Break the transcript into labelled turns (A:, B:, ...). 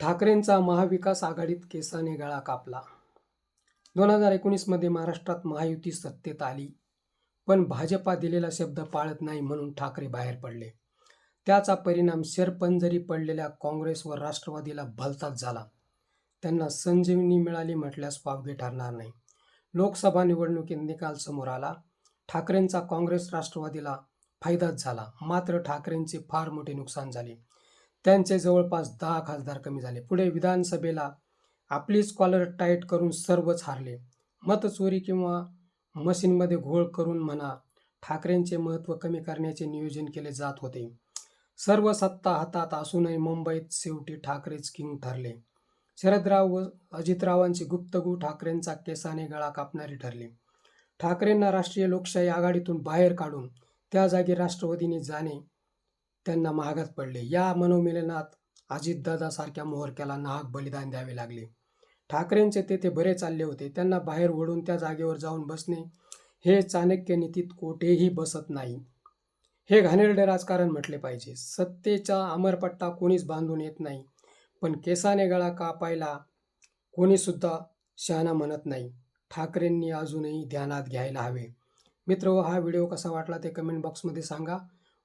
A: ठाकरेंचा महाविकास आघाडीत केसाने गळा कापला. दोन हजार एकोणीसमध्ये महाराष्ट्रात महायुती सत्तेत आली. पण भाजपा दिलेला शब्द पाळत नाही म्हणून ठाकरे बाहेर पडले. त्याचा परिणाम शेरपंजरी पडलेल्या काँग्रेस व राष्ट्रवादीला भलताच झाला. त्यांना संजीवनी मिळाली म्हटल्यास पावगे ठरणार नाही. लोकसभा निवडणुकीत निकाल समोर आला. ठाकरेंचा काँग्रेस राष्ट्रवादीला फायदाच झाला. मात्र ठाकरेंचे फार मोठे नुकसान झाले. त्यांचे जवळपास दहा खासदार कमी झाले. पुढे विधानसभेला आपली स्कॉलर टाईट करून सर्वच हारले. मतचोरी किंवा मशीनमध्ये घोळ करून म्हणा ठाकरेंचे महत्त्व कमी करण्याचे नियोजन केले जात होते. सर्व सत्ता हातात असूनही मुंबईत शेवटी ठाकरेच किंग ठरले. शरदराव व अजितरावांची गुप्तगू ठाकरेंचा केसाने गळा कापणारी ठरली. ठाकरेंना राष्ट्रीय लोकशाही आघाडीतून बाहेर काढून त्या जागी राष्ट्रवादीने जाणे त्यांना महागात पडले. या मनोमिलनात अजितदादासारख्या मोहरक्याला नाहक बलिदान द्यावे लागले. ठाकरेंचे तेथे बरे चालले होते. त्यांना बाहेर ओढून त्या जागेवर जाऊन बसणे हे चाणक्य नीतीत कोठेही बसत नाही. हे घाणेरडे राजकारण म्हटले पाहिजे. सत्तेचा अमरपट्टा कोणीच बांधून येत नाही. पण केसाने गळा कापायला कोणीसुद्धा शहाणा म्हणत नाही. ठाकरेंनी अजूनही ध्यानात घ्यायला हवे. मित्र हो, हा व्हिडिओ कसा वाटला ते कमेंट बॉक्समध्ये सांगा.